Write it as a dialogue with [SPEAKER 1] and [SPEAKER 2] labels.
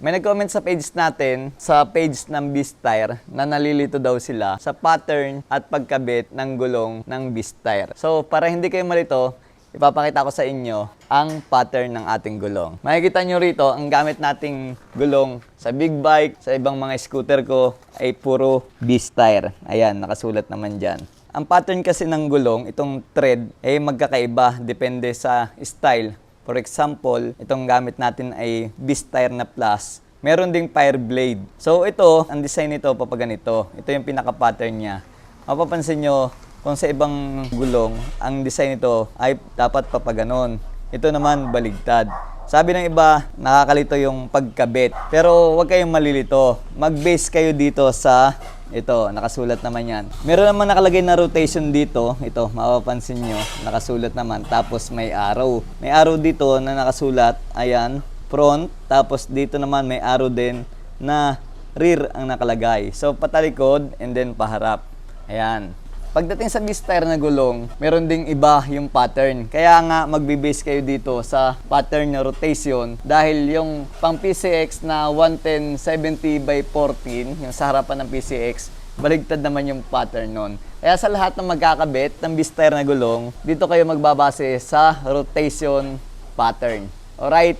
[SPEAKER 1] May nag-comment sa page natin, sa page ng Beast Tire, na nalilito daw sila sa pattern at pagkabit ng gulong ng Beast Tire. So, para hindi kayo malito, ipapakita ko sa inyo ang pattern ng ating gulong. Makikita nyo rito, ang gamit nating gulong sa big bike, sa ibang mga scooter ko, ay puro Beast Tire. Ayan, nakasulat naman dyan. Ang pattern kasi ng gulong, itong thread, ay magkakaiba, depende sa style. For example, itong gamit natin ay Beast Tire na Plus. Meron ding Fire Blade. So ito, ang design nito papaganito. Ito yung pinaka-pattern niya. Mapapansin nyo, kung sa ibang gulong, ang design nito ay dapat papaganon. Ito naman baligtad. Sabi ng iba, nakakalito yung pagkabit. Pero huwag kayong malilito. Mag-base kayo dito sa ito, nakasulat naman yan. Meron naman nakalagay na rotation dito. Ito, mapapansin nyo, nakasulat naman. Tapos may arrow. May arrow dito na nakasulat, ayan, front. Tapos dito naman may arrow din na rear ang nakalagay. So, patalikod and then paharap. Ayan. Pagdating sa Tire na gulong, meron ding iba yung pattern. Kaya nga magbe-base kayo dito sa pattern na rotation dahil yung pang PCX na 110-70 by 14, yung sa harapan ng PCX, baligtad naman yung pattern nun. Kaya sa lahat ng magkakabit ng Tire na gulong, dito kayo magbabase sa rotation pattern. Alright?